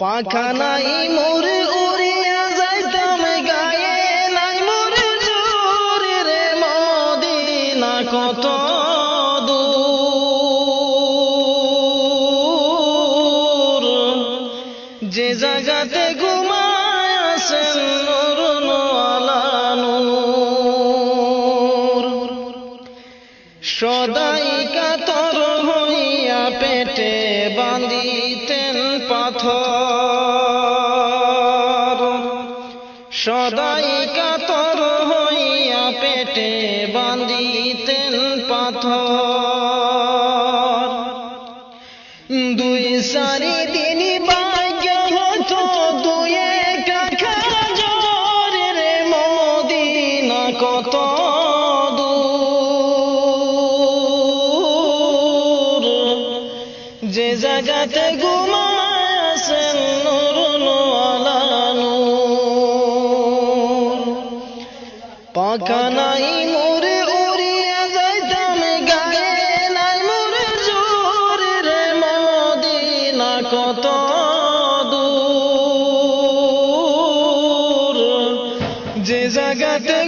পাখা নাই মোর উড়িয়া যাইতাম গায়ে, নাই মোর জোর রে মদিনা কত দূর। যে নূর সদাই কাতর হইয়া পেটে বাঁধিতেন পাথর। সদাই কাতর হইয়া পেটে বাঁধিতেন পাথর। দুই সারি দিন ভাগ্য হতো মদিনা কত যে জায়গাতে ঘুমাসেন নূর নোয়ালা নূর। পাখা নাই মোরে যাইতাম, গায়ে নাই মোরে জোর রে মদিনা কত দূর। যে জায়গাতে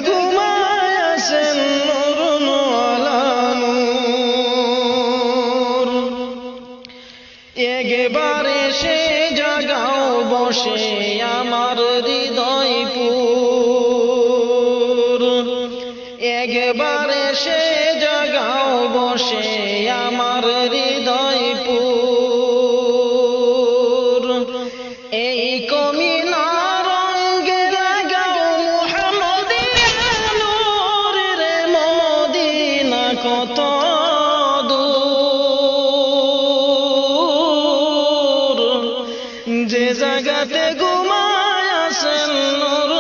একবারে সে জাগাও, বসে আমার হৃদয় পুর। একবারে সে জাগাও, বসে আমার হৃদয় পুর। এই কমিনা রঙ্গে লাগাও মুহাম্মদিয়া নূর রে মদিনা, কত جگہ پہ گھمایا سنور